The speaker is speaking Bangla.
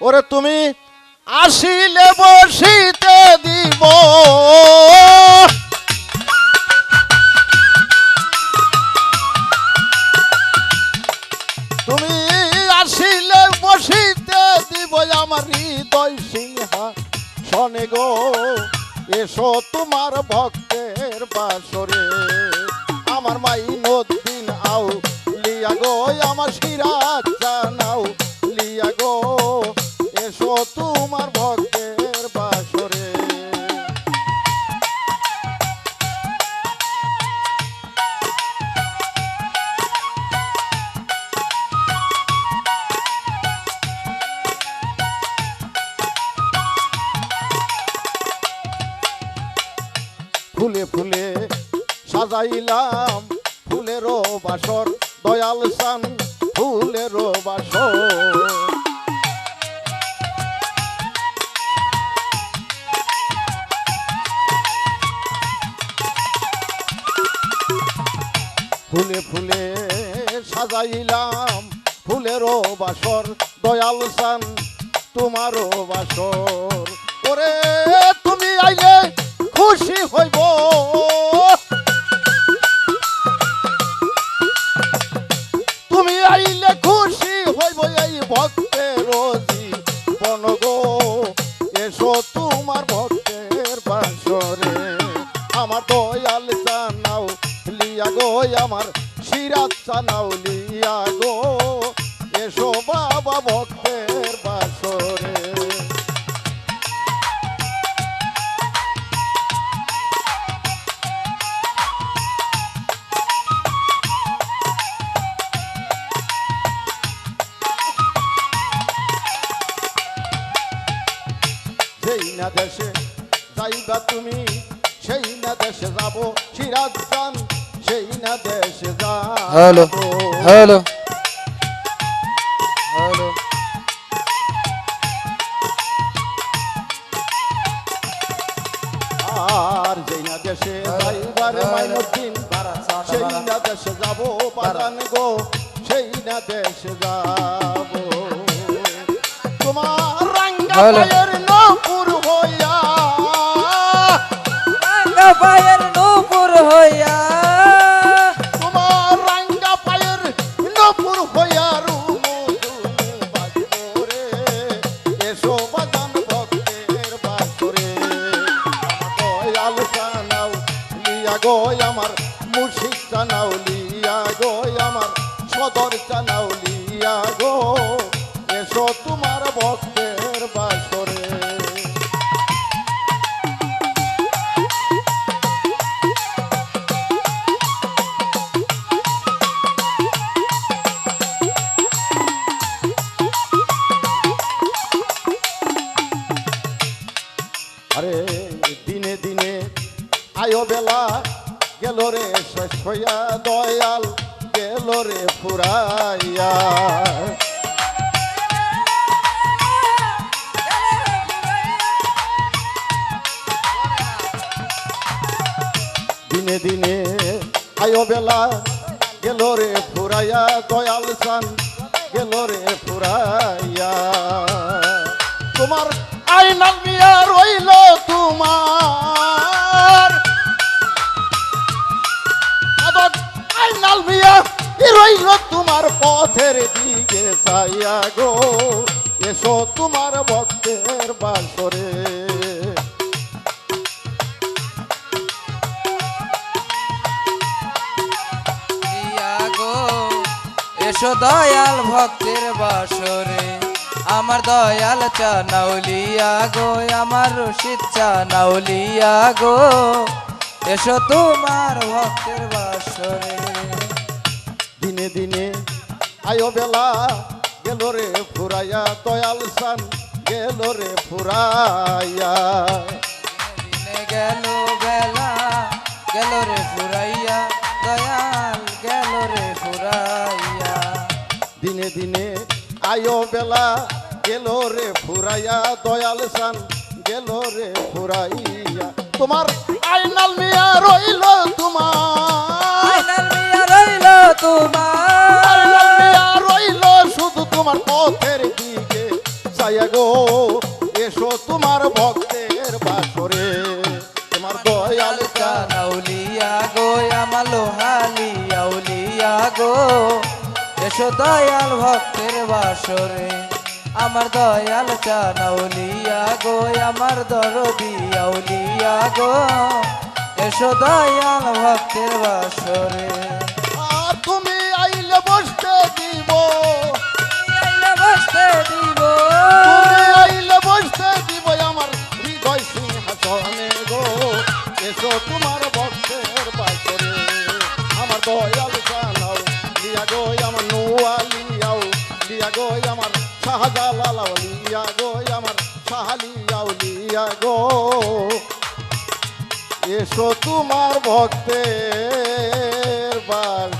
ওরে তুমি আসিলে বসিতে দিব। তুমি আসিলে বসিতে দিব আমার হৃদয় সিংহা। শনে গো, এসো তোমার ভক্তের বাসরে। আমার মাই এসো তোমার ভক্তের বাসরে। ফুলে ফুলে সাজাইলাম ফুলেরও বাসর দয়াল সান ফুলেরও বাসর। ফুলে ফুলে সাজাইলাম ফুলেরও বাসর, দয়াল সান, তোমারও বাসর। ওরে, তুমি আইলে খুশি হইব। তুমি আইলে খুশি হইব এই ভক্তের লিয়া গো আমার জানাও লিয়া গো এসো বাবা ভক্তের বাসরে। সেই না দেশে যাইবা তুমি, সেই না দেশে যাব সিরাজ চান সেই না দেশে হ্যালো হ্যালো হ্যালো আর যেই না দেশে যাইবার মাইনুদ্দিন সেই না দেশে যাব পালান গো সেই না দেশে যাব তোমার রাঙ্গা। পায়ের নপুর হইয়া রাঙ্গা পায়ের গো আমার মুর্শিদ জানাও লিয়া গো আমার সদর জানাও আয়ো বেলা গেল রে শেষ দয়াল, গেল রে ফুরাইয়া। দিনে দিনে আয়ো বেলা গেল রে ফুরাইয়া, দয়াল সান গেল রে ফুরাইয়া। মিয়া রইল তোমার পথের দিকে চাইয়া গো। এসো তোমার ভক্তের বাসরে। এসো দয়াল ভক্তের বাসরে। আমার দয়াল চানাউলিয়া গো, আমার রশিদ চানাউলিয়া গো। এসো তোমার ভক্তের বাসরে। দিনে দিনে আয়ো বেলা গেল রে ফুরাইয়া দয়াল সান গেল রে ফুরাইয়া। দিনে গেল বেলা গেল রে ফুরাইয়া দয়াল গেল রে ফুরাইয়া। দিনে দিনে আয়ো বেলা গেল রে ফুরাইয়া দয়াল সান গেল রে ফুরাইয়া। তোমার আইনাল মিয়া রইল এসো দয়াল ভক্তের বাসরে আমার দয়াল চানাউলিয়া গো আমার দরদিয়া উলিয়া গো। এসো দয়াল ভক্তের বাসরে। তুমি আইলে বসতে দিব। আইলে বসতে দিব। আইলে বসতে দিব আমার হৃদয় সিংহাসনে গো। এসো তোমার ভক্তের বাসরে আমার দয়াল গো আমার নোয়া লিয়াও লিয়া গো আমার শাহজালালাও, লিয়া গো আমার শাহালিয়াও, লিয়া গো। এসো তোমার ভক্তের বাসরে